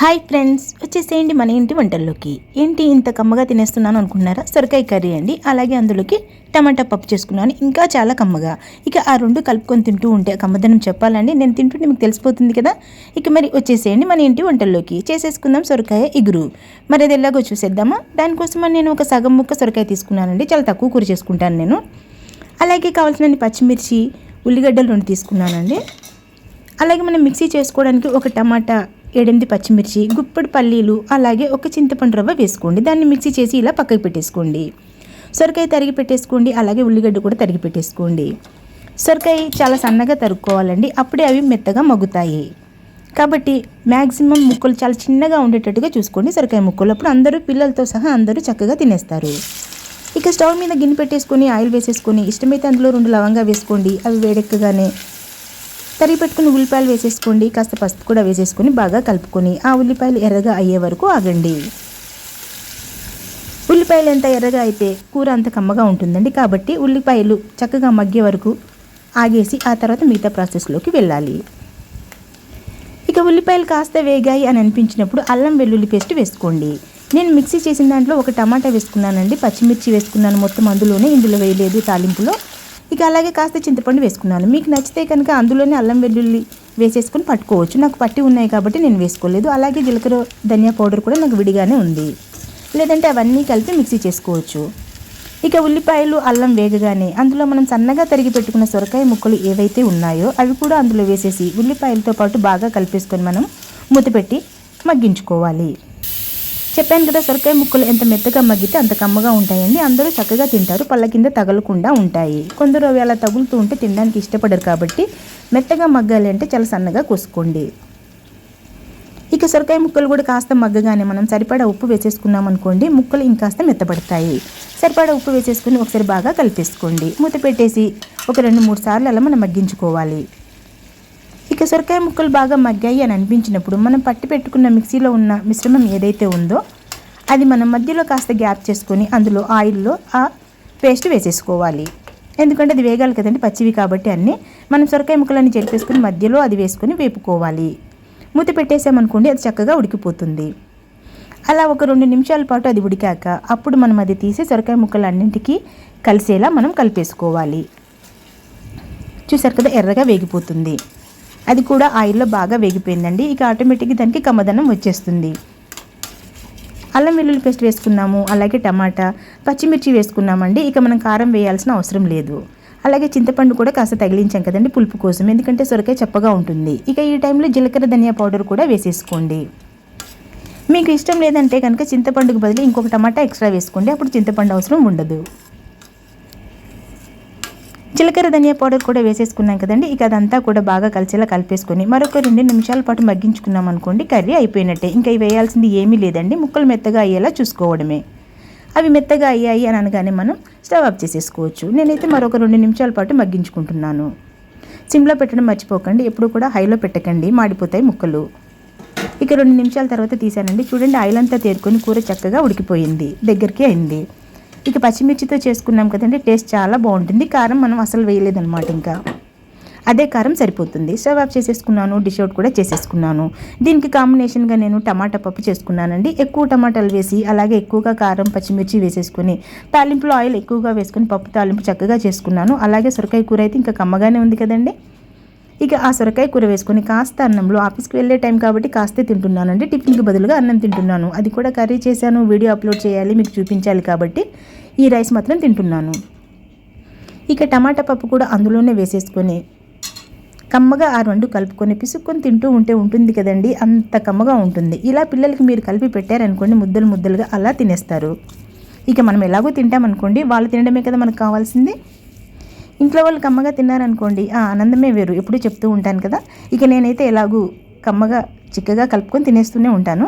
Hi friends వచ్చేసేయండి మన ఇంటి వంటల్లోకి. ఏంటి ఇంత కమ్మగా తినేస్తున్నాను అనుకున్నారా సొరకాయ కర్రీ అండి. అలాగే అందులోకి టమాటా పప్పు చేసుకున్నాను. ఇంకా చాలా కమ్మగా. ఇక ఆ రెండు కలుపుకొని తింటూ ఉంటే కమ్మదనం చెప్పాలండి. నేను తింటుంటే మీకు తెలిసిపోతుంది కదా? ఇక మరి వచ్చేసేయండి మన ఇంటి వంటల్లోకి. చేసేసుకుందాం సొరకాయ ఇగురు. మరి అది ఎలాగో చూసేద్దామా? దానికోసం నేను ఒక సగం ముక్క సొరకాయ తీసుకున్నానండి. చాలా తక్కువ కూర చేసుకుంటాను నేను. అలాగే కావాల్సిన పచ్చిమిర్చి ఉల్లిగడ్డలు రెండు తీసుకున్నానండి. అలాగే మనం మిక్సీ చేసుకోవడానికి ఒక టమాటా ఏడెనిమిది పచ్చిమిర్చి గుప్పడి పల్లీలు అలాగే ఒక చింతపండు రవ్వ వేసుకోండి. దాన్ని మిక్సీ చేసి ఇలా పక్కకి పెట్టేసుకోండి. సొరకాయ తరిగి పెట్టేసుకోండి అలాగే ఉల్లిగడ్డ కూడా తరిగి పెట్టేసుకోండి. సొరకాయ చాలా సన్నగా తరుక్కోవాలండి అప్పుడే అవి మెత్తగా మగ్గుతాయి. కాబట్టి మ్యాక్సిమం ముక్కలు చాలా చిన్నగా ఉండేటట్టుగా చూసుకోండి సొరకాయ ముక్కలు. అప్పుడు అందరూ పిల్లలతో సహా అందరూ చక్కగా తినేస్తారు. ఇక స్టవ్ మీద గిన్నె పెట్టేసుకొని ఆయిల్ వేసేసుకొని ఇష్టమైతే అందులో రెండు లవంగా వేసుకోండి. అవి వేడెక్కగానే తరిగి పెట్టుకుని ఉల్లిపాయలు వేసేసుకోండి కాస్త పసుపు కూడా వేసేసుకొని బాగా కలుపుకొని ఆ ఉల్లిపాయలు ఎర్రగా అయ్యే వరకు ఆగండి. ఉల్లిపాయలు ఎంత ఎర్రగా అయితే కూర అంత కమ్మగా ఉంటుందండి. కాబట్టి ఉల్లిపాయలు చక్కగా మగ్గే వరకు ఆగేసి ఆ తర్వాత మిగతా ప్రాసెస్లోకి వెళ్ళాలి. ఇక ఉల్లిపాయలు కాస్త వేగాయి అని అనిపించినప్పుడు అల్లం వెల్లుల్లి పేస్ట్ వేసుకోండి. నేను మిక్సీ చేసిన దాంట్లో ఒక టమాటా వేసుకున్నానండి పచ్చిమిర్చి వేసుకున్నాను మొత్తం అందులోనే ఇందులో వేయలేదు తాలింపులో. ఇక అలాగే కాస్త చింతపండు వేసుకున్నాను. మీకు నచ్చితే కనుక అందులోనే అల్లం వెల్లుల్లి వేసేసుకొని పట్టుకోవచ్చు. నాకు పట్టి ఉన్నాయి కాబట్టి నేను వేసుకోలేదు. అలాగే జీలకర్ర ధనియా పౌడర్ కూడా నాకు విడిగానే ఉంది. లేదంటే అవన్నీ కలిపి మిక్సీ చేసుకోవచ్చు. ఇక ఉల్లిపాయలు అల్లం వేగగానే అందులో మనం సన్నగా తరిగి పెట్టుకున్న సొరకాయ ముక్కలు ఏవైతే ఉన్నాయో అవి కూడా అందులో వేసేసి ఉల్లిపాయలతో పాటు బాగా కలిపేసుకొని మనం మూతపెట్టి మగ్గించుకోవాలి. చెప్పాను కదా సొరకాయ ముక్కలు ఎంత మెత్తగా మగ్గితే అంత కమ్మగా ఉంటాయండి. అందరూ చక్కగా తింటారు. పళ్ళ కింద తగలకుండా ఉంటాయి. కొందరు అవి అలా తగులుతూ ఉంటే తినడానికి ఇష్టపడరు కాబట్టి మెత్తగా మగ్గాలి అంటే చాలా సన్నగా కోసుకోండి. ఇక సొరకాయ ముక్కలు కూడా కాస్త మగ్గగానే మనం సరిపడా ఉప్పు వేసేసుకున్నాం అనుకోండి ముక్కలు ఇంకాస్త మెత్తపడతాయి. సరిపడా ఉప్పు వేసేసుకుని ఒకసారి బాగా కలిపేసుకోండి. మూత పెట్టేసి ఒక రెండు మూడు సార్లు అలా మనం మగ్గించుకోవాలి. ఇక సొరకాయ ముక్కలు బాగా మగ్గాయి అని అనిపించినప్పుడు మనం పట్టి పెట్టుకున్న మిక్సీలో ఉన్న మిశ్రమం ఏదైతే ఉందో అది మనం మధ్యలో కాస్త గ్యాప్ చేసుకొని అందులో ఆయిల్లో ఆ పేస్ట్ వేసేసుకోవాలి. ఎందుకంటే అది వేగాలి కదండి పచ్చివి కాబట్టి అన్నీ. మనం సొరకాయ ముక్కలన్నీ చెరిపేసుకుని మధ్యలో అది వేసుకొని వేపుకోవాలి. మూత పెట్టేసామనుకోండి అది చక్కగా ఉడికిపోతుంది. అలా ఒక రెండు నిమిషాల పాటు అది ఉడికాక అప్పుడు మనం అది తీసి సొరకాయ ముక్కలు అన్నింటికి కలిసేలా మనం కలిపేసుకోవాలి. చూసారు కదా ఎర్రగా వేగిపోతుంది. అది కూడా ఆయిల్లో బాగా వేగిపోయిందండి. ఇక ఆటోమేటిక్గా దానికి కమ్మదనం వచ్చేస్తుంది. అల్లం వెల్లుల్లి పేస్ట్ వేసుకున్నాము అలాగే టమాటా పచ్చిమిర్చి వేసుకున్నామండి. ఇక మనం కారం వేయాల్సిన అవసరం లేదు. అలాగే చింతపండు కూడా కాస్త తగిలించాం కదండి పులుపు కోసం. ఎందుకంటే సొరకాయ చప్పగా ఉంటుంది. ఇక ఈ టైంలో జీలకర్ర ధనియా పౌడర్ కూడా వేసేసుకోండి. మీకు ఇష్టం లేదంటే కనుక చింతపండుకు బదులు ఇంకొక టమాటా ఎక్స్ట్రా వేసుకోండి. అప్పుడు చింతపండు అవసరం ఉండదు. జీలకర్ర ధనియా పౌడర్ కూడా వేసేసుకున్నాం కదండి. ఇక అదంతా కూడా బాగా కలిసేలా కలిపేసుకొని మరొక రెండు నిమిషాల పాటు మగ్గించుకున్నాం అనుకోండి కర్రీ అయిపోయినట్టే. ఇంకా ఇవి వేయాల్సింది ఏమీ లేదండి. ముక్కలు మెత్తగా అయ్యేలా చూసుకోవడమే. అవి మెత్తగా అయ్యాయి అని అనగానే మనం స్టవ్ ఆఫ్ చేసేసుకోవచ్చు. నేనైతే మరొక రెండు నిమిషాల పాటు మగ్గించుకుంటున్నాను. సిమ్లో పెట్టడం మర్చిపోకండి. ఎప్పుడు కూడా హైలో పెట్టకండి. మాడిపోతాయి ముక్కలు. ఇక రెండు నిమిషాల తర్వాత తీసానండి. చూడండి ఆయిల్ అంతా తేరుకొని కూర చక్కగా ఉడికిపోయింది. దగ్గరికి అయింది. ఇక పచ్చిమిర్చితో చేసుకున్నాం కదండి టేస్ట్ చాలా బాగుంటుంది. కారం మనం అసలు వేయలేదన్నమాట ఇంకా. అదే కారం సరిపోతుంది. స్టవ్ ఆఫ్ చేసేసుకున్నాను డిష్ అవుట్ కూడా చేసేసుకున్నాను. దీనికి కాంబినేషన్గా నేను టమాటా పప్పు చేసుకున్నానండి. ఎక్కువ టమాటాలు వేసి అలాగే ఎక్కువగా కారం పచ్చిమిర్చి వేసేసుకుని తాలింపులో ఆయిల్ ఎక్కువగా వేసుకొని పప్పు తాలింపు చక్కగా చేసుకున్నాను. అలాగే సొరకాయ కూర అయితే ఇంకా కమ్మగానే ఉంది కదండి. ఇక ఆ సొరకాయ కూర వేసుకొని కాస్త అన్నంలో ఆఫీస్కి వెళ్ళే టైం కాబట్టి కాస్తే తింటున్నానండి. టిఫిన్కి బదులుగా అన్నం తింటున్నాను. అది కూడా కర్రీ చేశాను వీడియో అప్లోడ్ చేయాలి మీకు చూపించాలి కాబట్టి ఈ రైస్ మాత్రం తింటున్నాను. ఇక టమాటా పప్పు కూడా అందులోనే వేసేసుకొని కమ్మగా ఆ రెండు కలుపుకొని పిసుక్కొని తింటూ ఉంటే ఉంటుంది కదండి అంత కమ్మగా ఉంటుంది. ఇలా పిల్లలకి మీరు కలిపి పెట్టారనుకోండి ముద్దలు ముద్దలుగా అలా తినేస్తారు. ఇక మనం ఎలాగో తింటామనుకోండి వాళ్ళు తినడమే కదా మనకు కావాల్సింది. ఇంట్లో వాళ్ళు కమ్మగా తిన్నారనుకోండి ఆ ఆనందమే వేరు. ఎప్పుడూ చెప్తూ ఉంటాను కదా. ఇక నేనైతే ఎలాగూ కమ్మగా చిక్కగా కలుపుకొని తినేస్తూనే ఉంటాను.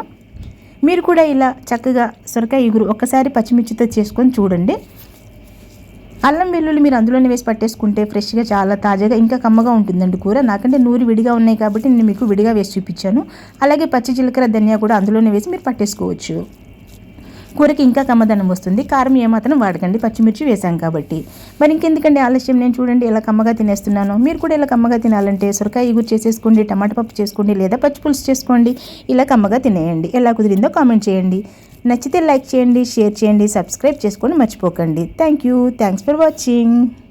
మీరు కూడా ఇలా చక్కగా సొరకాయ ఇగురు ఒక్కసారి పచ్చిమిర్చితో చేసుకొని చూడండి. అల్లం వెల్లుల్లి మీరు అందులోనే వేసి పట్టేసుకుంటే ఫ్రెష్గా చాలా తాజాగా ఇంకా కమ్మగా ఉంటుందండి కూర. నాకంటే నూరి విడిగా ఉన్నాయి కాబట్టి నేను మీకు విడిగా వేసి చూపించాను. అలాగే పచ్చి జీలకర్ర ధనియా కూడా అందులోనే వేసి మీరు పట్టేసుకోవచ్చు. కూరకి ఇంకా కమ్మదనం వస్తుంది. కారం ఏమాత్రం వాడకండి. పచ్చిమిర్చి వేసాం కాబట్టి. మరి ఇంకెందుకండి ఆలస్యం? నేను చూడండి ఎలా కమ్మగా తినేస్తున్నాను. మీరు కూడా ఇలా కమ్మగా తినాలంటే సొరకాయ ఇగురు చేసేసుకోండి టమాటా పప్పు చేసుకోండి లేదా పచ్చి పులుసు చేసుకోండి. ఇలా కమ్మగా తినేయండి. ఎలా కుదిరిందో కామెంట్ చేయండి. నచ్చితే లైక్ చేయండి షేర్ చేయండి సబ్స్క్రైబ్ చేసుకొని మర్చిపోకండి. Thank you thanks for watching.